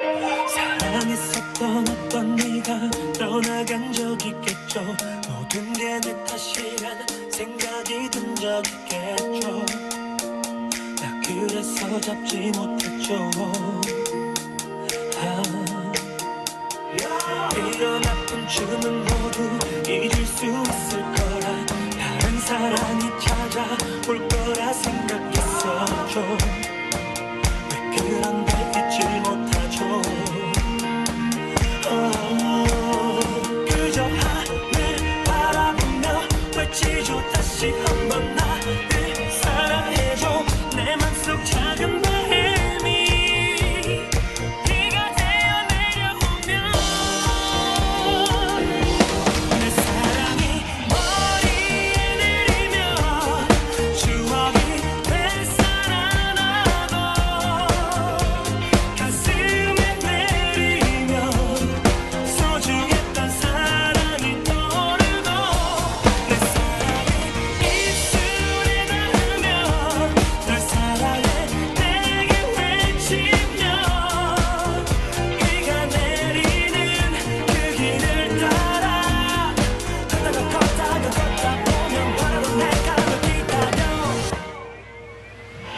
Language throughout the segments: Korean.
사랑했었던 어떤 네가 떠나간 적 있겠죠? 모든 게 내 탓이란 생각이 든 적 있겠죠? 나 그래서 잡지 못했죠. 아, 이런 아픔쯤은 모두 잊을 수 있을 거라. 다른 사랑이 찾아올 거라 생각했었죠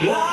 Yeah.